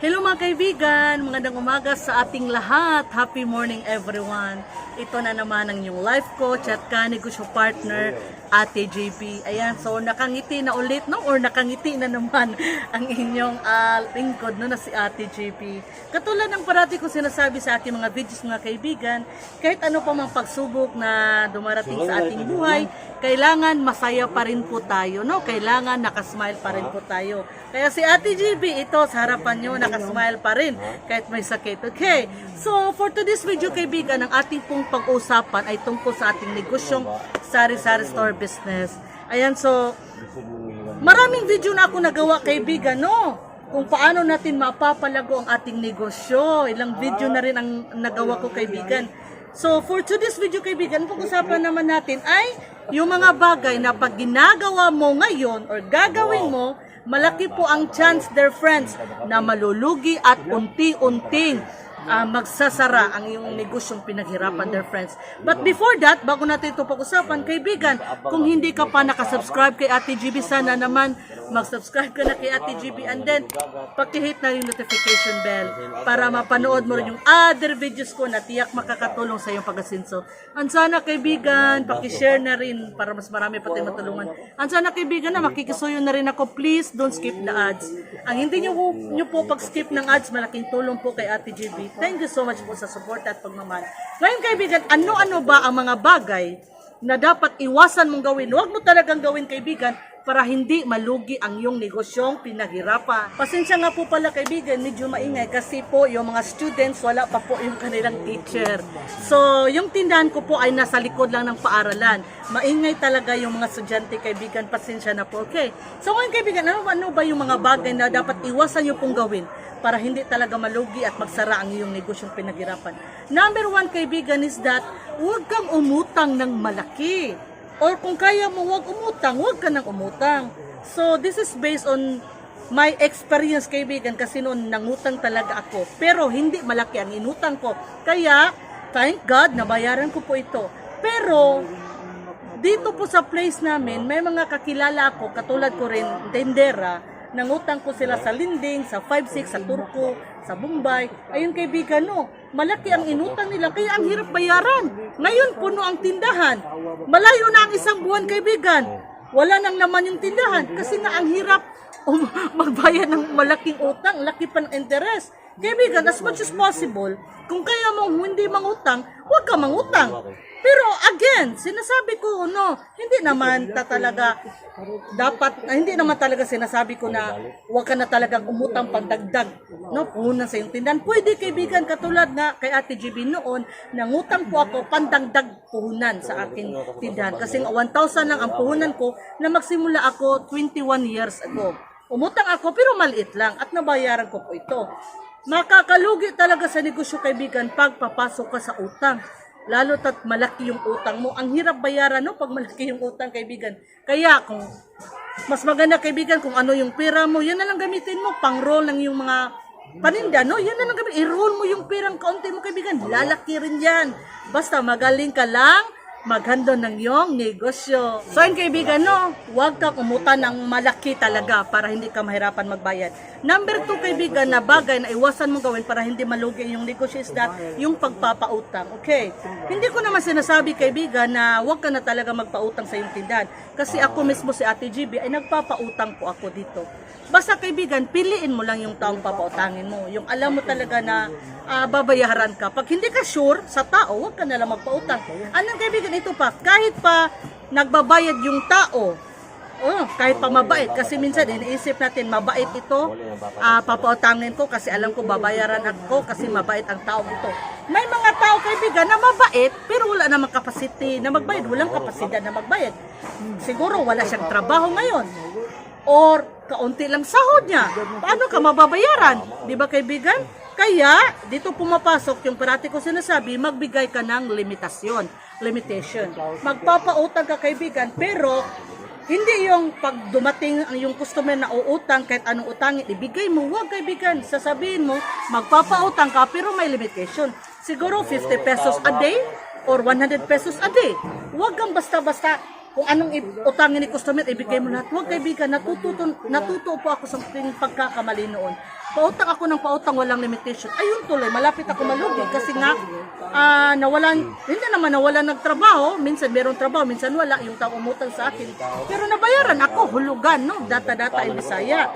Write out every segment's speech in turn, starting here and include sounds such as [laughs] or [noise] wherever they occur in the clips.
Hello mga kaibigan, magandang umaga sa ating lahat. Happy morning everyone. Ito na naman ang inyong life coach at kanegosyo partner, Ate JP. Ayan, so nakangiti na ulit, no? Or nakangiti na naman [laughs] ang inyong ah, lingkod, no? Na si Ate JP. Katulad ng parati ko sinasabi sa ating mga videos mga kaibigan, kahit ano pa mang pagsubok na dumarating sa ating buhay, kailangan masaya pa rin po tayo, no? Kailangan nakasmile pa rin po tayo. Kaya si Ate GB, ito sa harapan nyo, nakasmile pa rin kahit may sakit. Okay, so for today's video kaibigan, ang ating pong pag-usapan ay tungkol sa ating negosyong sari-sari store business. Ayan, so maraming video na ako nagawa kaibigan, no? Kung paano natin mapapalago ang ating negosyo. Ilang video na rin ang nagawa ko kaibigan. So for today's video kaibigan, pag-usapan naman natin ay yung mga bagay na pag ginagawa mo ngayon or gagawin mo, malaki po ang chance, dear friends, na malulugi at unti-unting ah, magsasara ang iyong negosyong pinaghirapan, dear friends. But before that, bago natin ito pag-usapan, kaibigan, kung hindi ka pa nakasubscribe kay Ate GB, sana naman mag-subscribe ka na kay Ate GB and then pakihit na yung notification bell para mapanood mo rin yung other videos ko na tiyak makakatulong sa iyong pag-asinso. Ang sana kaibigan, pakishare na rin para mas marami pa tayong matulungan. Ang sana kaibigan na makikisuyo na rin ako, please don't skip the ads. Ang hindi nyo, nyo po pag-skip ng ads, malaking tulong po kay Ate GB. Thank you so much po sa support at pagmamahal. Ngayon kaibigan, ano-ano ba ang mga bagay na dapat iwasan mong gawin? Huwag mo talagang gawin kaibigan para hindi malugi ang iyong negosyong pinaghirapan. Pasensya nga po pala kaibigan, medyo maingay kasi po yung mga students wala pa po yung kanilang teacher. So, yung tindahan ko po ay nasa likod lang ng paaralan. Maingay talaga yung mga estudyante kaibigan, pasensya na po. Okay. So, ngayon kaibigan, ano, ano ba yung mga bagay na dapat iwasan nyo pong gawin para hindi talaga malugi at magsara ang iyong negosyong pinaghirapan? Number one kaibigan is that huwag kang umutang ng malaki. Or kung kaya mo wag umutang, wag ka nang umutang. So this is based on my experience kaibigan kasi noon nangutang talaga ako. Pero hindi malaki ang inutang ko. Kaya thank God nabayaran ko po ito. Pero dito po sa place namin, may mga kakilala ako, katulad ko rin, tendera, nangutang ko sila sa Linding, sa 5-6, sa Turco, sa Bombay. Ayun kaibigan, no, malaki ang inutang nila, kaya ang hirap bayaran. Ngayon, puno ang tindahan. Malayo na ang isang buwan, kaibigan. Wala nang laman yung tindahan kasi nga ang hirap [laughs] um, magbayad ng malaking utang, laki pa ng interest. Kaibigan, as much as possible, kung kaya mong hindi mangutang, huwag ka mangutang. Pero again, sinasabi ko, no, hindi naman ta talaga dapat, ah, hindi naman talaga sinasabi ko na huwag ka na talagang umutang pandagdag, no, puhunan sa iyong tindahan. Pwede kaibigan, katulad nga kay Ate GB noon, nangutang po ako pandagdag puhunan sa aking tindahan. Kasi nga 1,000 lang ang puhunan ko na magsimula ako 21 years ago. Umutang ako pero maliit lang at nabayaran ko po ito. Makakalugi talaga sa negosyo kaibigan pag papasok ka sa utang. Lalo tat malaki yung utang mo. Ang hirap bayaran no pag malaki yung utang kaibigan. Kaya kung mas maganda kaibigan kung ano yung pera mo, yan na lang gamitin mo. Pang-roll ng yung mga paninda, no? Yan na lang gamitin. I-roll mo yung perang kaunti mo kaibigan. Lalaki rin yan. Basta magaling ka lang maghando ng iyong negosyo. So yun kaibigan, no, huwag kang umutan ng malaki talaga para hindi ka mahirapan magbayad. Number two kaibigan na bagay na iwasan mo gawin para hindi malugi yung negosyo is that yung pagpapautang. Okay, hindi ko naman sinasabi kaibigan na huwag ka na talaga magpautang sa iyong tindahan. Kasi ako mismo si Ate GB ay nagpapautang po ako dito. Basta kaibigan, piliin mo lang yung taong papautangin mo. Yung alam mo talaga na ah, babayaran ka. Pag hindi ka sure sa tao, huwag ka na lang magpautang. Anong kaibigan, ito pa, kahit pa nagbabayad yung tao, oh, kahit pa mabait, kasi minsan iniisip natin, mabait ito, ah, papautangin ko kasi alam ko babayaran ako kasi mabait ang tao ito. May mga tao kaibigan na mabait, pero wala namang capacity na magbayad, walang kapasidad na magbayad. Siguro wala siyang trabaho ngayon or kaunti lang sahod niya. Paano ka mababayaran? Di ba kaibigan? Kaya, dito pumapasok yung parati ko sinasabi, magbigay ka ng limitasyon, limitation. Magpapautang ka kaibigan, pero hindi yung pag dumating ang yung customer na uutang kahit anong utangin, ibigay mo. Huwag kaibigan, sasabihin mo, magpapautang ka pero may limitation. Siguro 50 pesos a day or 100 pesos a day. Huwag kang basta-basta kung anong utangin ni customer, ibigay mo lahat. Huwag kaibigan, natututo, natuto po ako sa pagkakamali noon. Pautang ako ng pautang walang limitation. Ayun tuloy, malapit ako malugi kasi nga ah, nawalan, hindi naman nawalan ng trabaho, minsan merong trabaho, minsan wala, yung tao umutang sa akin. Pero nabayaran ako, hulugan, no? Data-data in Bisaya.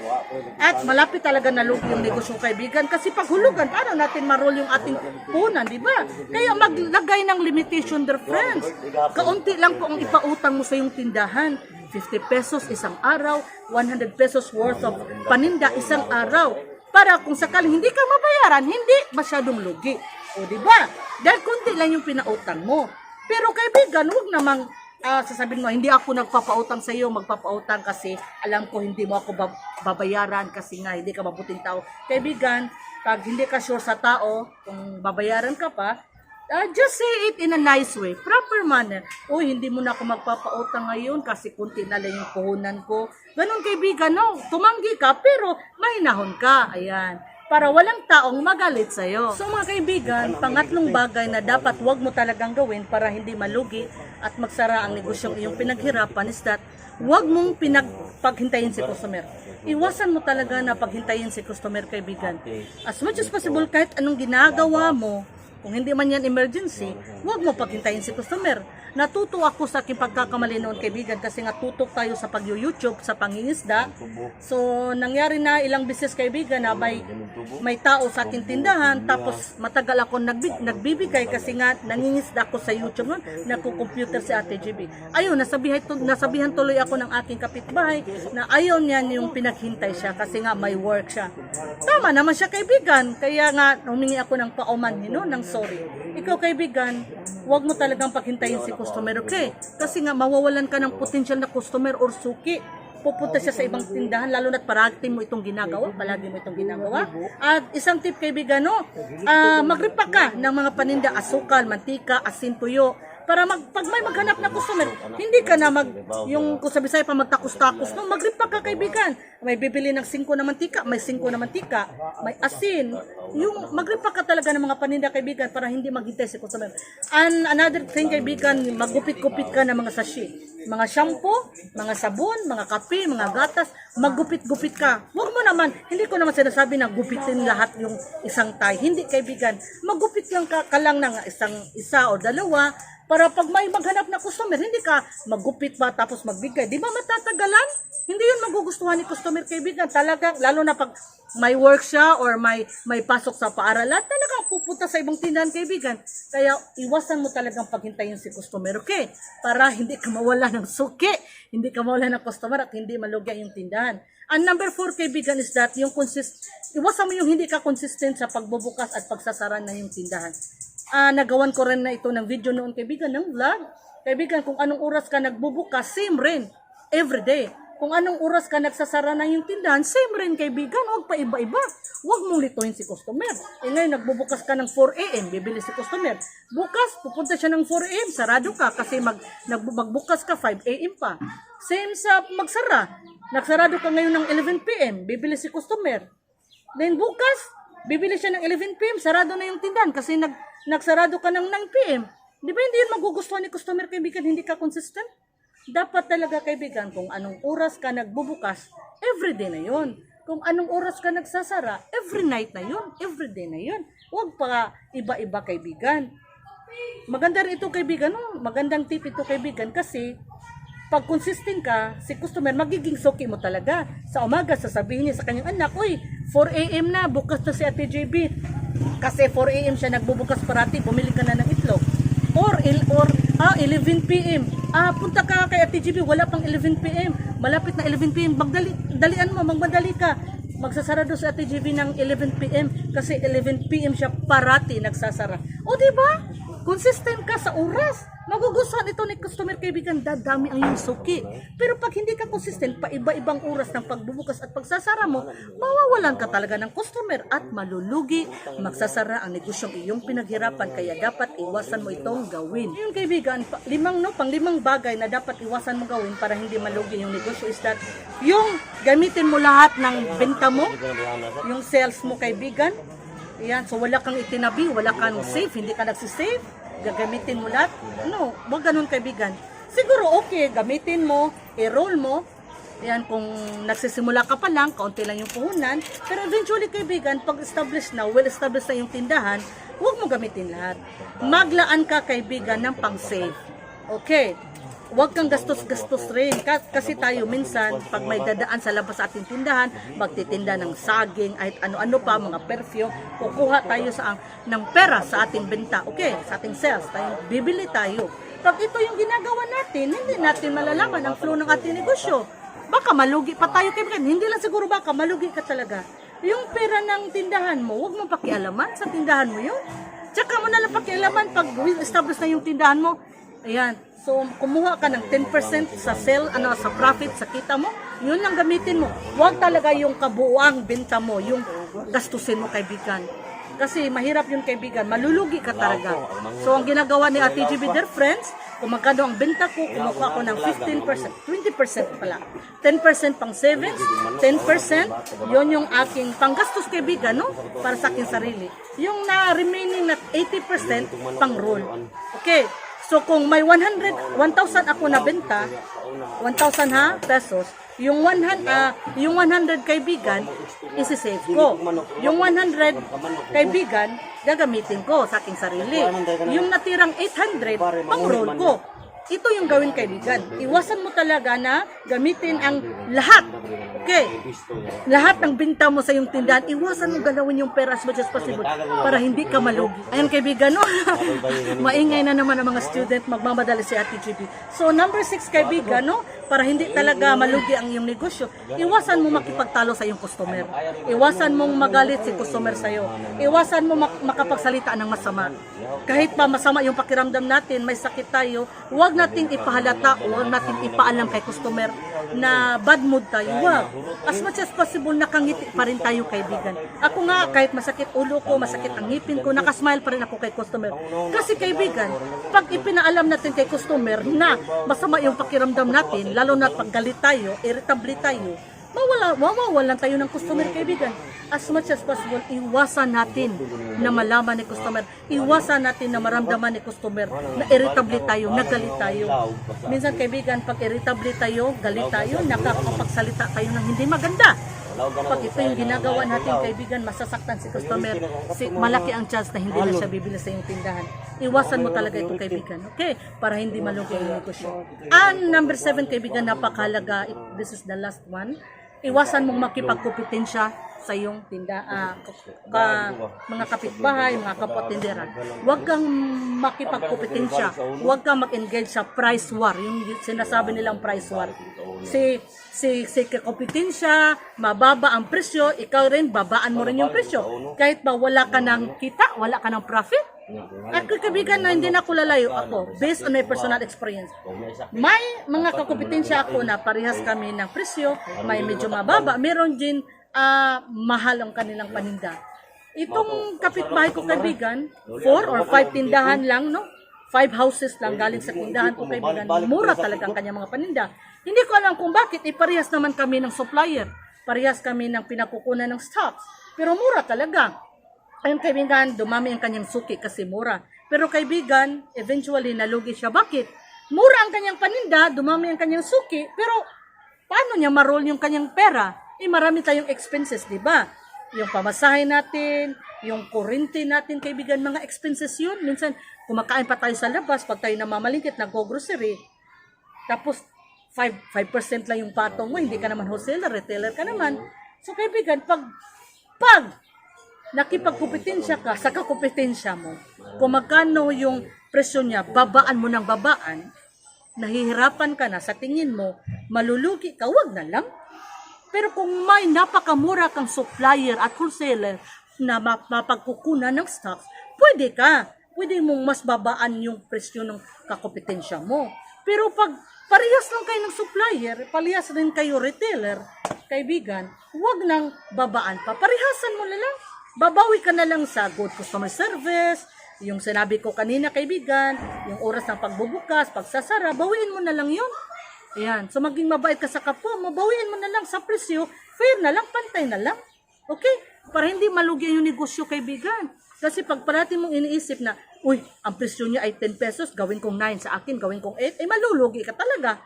At malapit talaga nalugi yung negosyo kaibigan kasi pag hulugan, paano natin marol yung ating punan, di ba? Kaya maglagay ng limitation, dear friends. Kaunti lang po ang ipautang mo sa yung tindahan. 50 pesos isang araw, 100 pesos worth of paninda isang araw. Para kung sakaling hindi ka mabayaran, hindi masyadong lugi. O di ba? Dahil konti lang yung pinautang mo. Pero kaibigan, huwag namang ah, sasabihin mo, hindi ako nagpapautang sa iyo, magpapautang kasi alam ko hindi mo ako bab- babayaran kasi nga hindi ka mabuting tao. Kaibigan, pag hindi ka sure sa tao, kung babayaran ka pa, Ah, just say it in a nice way, proper manner. Uy, hindi mo na ako magpapautang ngayon kasi kunti na lang yung puhunan ko. Ganon kaibigan, no? Tumanggi ka pero mahinahon ka. Ayan. Para walang taong magalit sa'yo. So mga kaibigan, pangatlong bagay na dapat wag mo talagang gawin para hindi malugi at magsara ang negosyong iyong pinaghirapan is that wag mong pinagpaghintayin si customer. Iwasan mo talaga na paghintayin si customer kaibigan. As much as possible, kahit anong ginagawa mo, kung hindi man yan emergency, huwag mo paghintayin si customer. Natuto ako sa aking pagkakamali noon kaibigan kasi nga tutok tayo sa pag-YouTube, sa pangingisda. So, nangyari na ilang beses kaibigan na may, may tao sa aking tindahan tapos matagal ako nagbig, nagbibigay kasi nga nangingisda ako sa YouTube noon, nagko-computer si Ate GB. Ayun, nasabihan, nasabihan tuloy ako ng aking kapitbahay na ayaw niyan yung pinaghintay siya kasi nga may work siya. Tama naman siya kaibigan, kaya nga humingi ako ng pauman no, ng sorry. Ikaw kaibigan, huwag mo talagang paghintayin si customer, okay? Kasi nga mawawalan ka ng potential na customer or suki. Pupunta siya sa ibang tindahan, lalo na't parati mo itong ginagawa, palagi mo itong ginagawa. At isang tip kaibigan, no, ah magripa ka ng mga paninda, asukal, mantika, asin, tuyo, para mag, pag may maghanap na customer, hindi ka na mag, yung kung sa pa magtakos-takos, no, magripa ka kaibigan. May bibili ng 5 na mantika, may 5 na mantika, may asin. Yung magripa ka talaga ng mga paninda kaibigan para hindi maghintay si customer. And another thing kaibigan, magupit-gupit ka ng mga sashi. Mga shampoo, mga sabon, mga kape, mga gatas, maggupit-gupit ka. Huwag mo naman, hindi ko naman sinasabi na gupitin lahat yung isang tay. Hindi kaibigan, magupit lang ka, ka lang ng isang isa o dalawa para pag may maghanap na customer, hindi ka magupit ba tapos magbigay. Di ba matatagalan? Hindi yun magugustuhan ni customer kaibigan. Talagang, lalo na pag may work siya or may, may pasok sa paaralan, talagang pupunta sa ibang tindahan kaibigan. Kaya iwasan mo talagang paghintayin si customer, okay? Para hindi ka mawala ng suki, hindi ka mawala ng customer at hindi malugi yung tindahan. And number four, kaibigan, is that yung consist, iwasan mo yung hindi ka consistent sa pagbubukas at pagsasara na yung tindahan. Ah, nagawan ko rin na ito ng video noon kaibigan ng vlog. Kaibigan, kung anong oras ka nagbubukas, same rin. Every day. Kung anong oras ka nagsasara na yung tindahan, same rin kaibigan. Huwag pa iba-iba. Huwag mong lituin si customer. E ngayon, nagbubukas ka ng 4 a.m., bibili si customer. Bukas, pupunta siya ng 4 a.m., sarado ka kasi mag, nag, magbukas ka 5 a.m. pa. Same sa magsara. Nagsarado ka ngayon ng 11 p.m., bibili si customer. Then bukas, bibili siya ng 11 p.m. Sarado na yung tindahan kasi nag, nagsarado ka ng 9 p.m. Di ba hindi yun magugustuhan ni customer kaibigan, hindi ka consistent? Dapat talaga kaibigan kung anong oras ka nagbubukas, everyday na yun. Kung anong oras ka nagsasara, every night na yun, everyday na yun. Huwag pa iba-iba kaibigan. Maganda rin ito kaibigan, no? magandang tip ito kaibigan kasi pag consistent ka, si customer magiging suki mo talaga. Sa umaga, sasabihin niya sa kanyang anak, Uy, 4 a.m. na, bukas na si Ate JB. Kasi 4 a.m. siya nagbubukas parati, bumili ka na ng itlog. Or, il, or ah, 11 p.m. Ah, punta ka kay Ate JB, wala pang 11 p.m. Malapit na 11 p.m. Magdali, dalian mo, magmadali ka. Magsasarado si Ate JB ng 11 p.m. kasi 11 p.m. siya parati nagsasara. O, di ba? Consistent ka sa oras. Magugustuhan ito ni customer kaibigan, dadami ang iyong suki. Pero pag hindi ka consistent, pa iba-ibang oras ng pagbubukas at pagsasara mo, mawawalan ka talaga ng customer at malulugi, magsasara ang negosyong iyong pinaghirapan. Kaya dapat iwasan mo itong gawin. Yun kaibigan, limang no, pang limang bagay na dapat iwasan mo gawin para hindi malugi yung negosyo is that yung gamitin mo lahat ng benta mo, yung sales mo kaibigan, yan, so wala kang itinabi, wala kang save, hindi ka nagsisave, gagamitin mo lahat. No, wag ganun kaibigan. Siguro okay, gamitin mo, i-roll mo, Yan, kung nagsisimula ka pa lang, kaunti lang yung puhunan. Pero eventually, kaibigan, pag established na, well established na yung tindahan, huwag mo gamitin lahat. Maglaan ka, kaibigan, ng pang-save. Okay. Huwag kang gastos-gastos rin. Ka- Kasi tayo minsan, pag may dadaan sa labas sa ating tindahan, magtitinda ng saging, kahit ano-ano pa, mga perfume, kukuha tayo sa ng pera sa ating benta. Okay, sa ating sales. Tayo, bibili tayo. Pag ito yung ginagawa natin, hindi natin malalaman ang flow ng ating negosyo. Baka malugi pa tayo kay Hindi lang siguro baka malugi ka talaga. Yung pera ng tindahan mo, huwag mo pakialaman sa tindahan mo yun. Tsaka mo na lang pakialaman pag establish na yung tindahan mo. Ayan. So, kumuha ka ng 10% sa sale, ano, sa profit, sa kita mo. Yun lang gamitin mo. Huwag talaga yung kabuuang benta mo, yung gastusin mo, kaibigan. Kasi mahirap yung kaibigan, malulugi ka talaga. So, ang ginagawa ni Ate GB, dear friends, kung magkano ang benta ko, kumuha ko ng 15%, 20% pala. 10% pang savings, 10%, yon yung aking panggastos kaibigan, no? Para sa aking sarili. Yung na remaining na 80% pang roll. Okay, so kung may 100, 1,000 ako na benta, 1,000 ha, pesos, yung 100, ah, yung 100 kaibigan, isi-save ko. Yung 100 kaibigan, gagamitin ko sa aking sarili. Yung natirang 800, pang-roll ko. Ito yung gawin kaibigan. Iwasan mo talaga na gamitin ang lahat. Okay. Lahat ng binta mo sa yung tindahan, iwasan mo galawin yung pera as much as possible para hindi ka malugi. Ayan kaibigan, no? [laughs] Maingay na naman ang mga student, magmamadali si Ate GB. So number 6 kaibigan, no? Para hindi talaga malugi ang iyong negosyo, iwasan mo makipagtalo sa iyong customer. Iwasan mong magalit si customer sa iyo. Iwasan mo mak- makapagsalita ng masama. Kahit pa masama yung pakiramdam natin, may sakit tayo, huwag nating ipahalata, huwag nating ipaalam kay customer na bad mood tayo. Huwag. As much as possible, nakangiti pa rin tayo kaibigan. Ako nga, kahit masakit ulo ko, masakit ang ngipin ko, nakasmile pa rin ako kay customer. Kasi kaibigan, pag ipinaalam natin kay customer na masama yung pakiramdam natin, lalo na pag galit tayo, irritable tayo, mawala, mawawalan tayo ng customer kaibigan. As much as possible, iwasan natin na malaman ni customer, iwasan natin na maramdaman ni customer na irritable tayo, na galit tayo. Minsan kaibigan, pag irritable tayo, galit tayo, nakakapagsalita tayo ng hindi maganda. Pag ito yung ginagawa natin kaibigan, masasaktan si customer, si, malaki ang chance na hindi na siya bibili sa iyong tindahan. Iwasan mo talaga ito kaibigan, okay? Para hindi malugi ang negosyo. And number seven kaibigan, napakalaga, this is the last one, iwasan mong makipagkompetensya sa iyong tinda, ah, ka, mga kapitbahay, mga kapatindera. Huwag kang makipagkompetensya. Huwag kang mag-engage sa price war. Yung sinasabi nilang price war. Si si si kompetensya, mababa ang presyo, ikaw rin babaan mo rin yung presyo. Kahit ba wala ka ng kita, wala ka ng profit. At kakabigan na hindi na ako lalayo. Ako, based on my personal experience. May mga kakompetensya ako na parehas kami ng presyo, may medyo mababa, meron din ah, mahal ang kanilang paninda. Itong kapitbahay ko kaibigan, four or five tindahan lang, no? Five houses lang galing sa tindahan ko kaibigan. Mura talaga ang kanyang mga paninda. Hindi ko alam kung bakit, iparehas naman kami ng supplier. Parehas kami ng pinakukunan ng stocks. Pero mura talaga. Ayun kaibigan, dumami ang kanyang suki kasi mura. Pero kaibigan, eventually nalugi siya. Bakit? Mura ang kanyang paninda, dumami ang kanyang suki, pero paano niya marol yung kanyang pera? Eh marami tayong expenses, di ba? Yung pamasahe natin, yung kurente natin, kaibigan, mga expenses yun. Minsan, kumakain pa tayo sa labas, pag tayo namamalingkit, nag-grocery, tapos 5, 5% lang yung patong mo, hindi ka naman wholesaler, retailer ka naman. So kaibigan, pag, pag nakipagkompetensya ka sa kakompetensya mo, kung magkano yung presyo niya, babaan mo ng babaan, nahihirapan ka na sa tingin mo, malulugi ka, wag na lang. Pero kung may napakamura kang supplier at wholesaler na map- mapagkukunan ng stocks, pwede ka. Pwede mong mas babaan yung presyo ng kakompetensya mo. Pero pag parehas lang kayo ng supplier, parehas rin kayo retailer, kaibigan, huwag nang babaan pa. Parehasan mo na lang. Babawi ka na lang sa good customer service, yung sinabi ko kanina kaibigan, yung oras ng pagbubukas, pagsasara, bawiin mo na lang yun. Ayan. So maging mabait ka sa kapwa mo, bawiin mo na lang sa presyo, fair na lang, pantay na lang. Okay? Para hindi malugi yung negosyo kaibigan. Kasi pag parati mong iniisip na, uy, ang presyo niya ay 10 pesos, gawin kong 9 sa akin, gawin kong 8, ay malulugi ka talaga.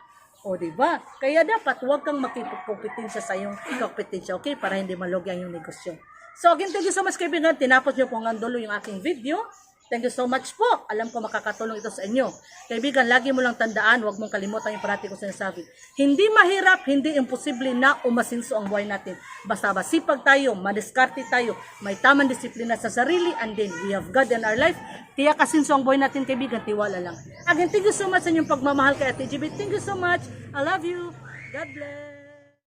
O, di ba? Kaya dapat huwag kang makipagkompetensya sa iyong kompetensya, okay? Para hindi malugya yung negosyo. So, again, thank you so much, kaibigan. Tinapos niyo po hanggang dulo yung aking video. Thank you so much po. Alam ko makakatulong ito sa inyo. Kaibigan, lagi mo lang tandaan, huwag mong kalimutan yung parati ko sinasabi. Hindi mahirap, hindi imposible na umasinso ang buhay natin. Basta masipag tayo, madiskarte tayo, may tamang disiplina sa sarili, and then we have God in our life. Kaya kasinso ang buhay natin, kaibigan, tiwala lang. Again, thank you so much sa inyong pagmamahal kay Ate GB. Thank you so much. I love you. God bless.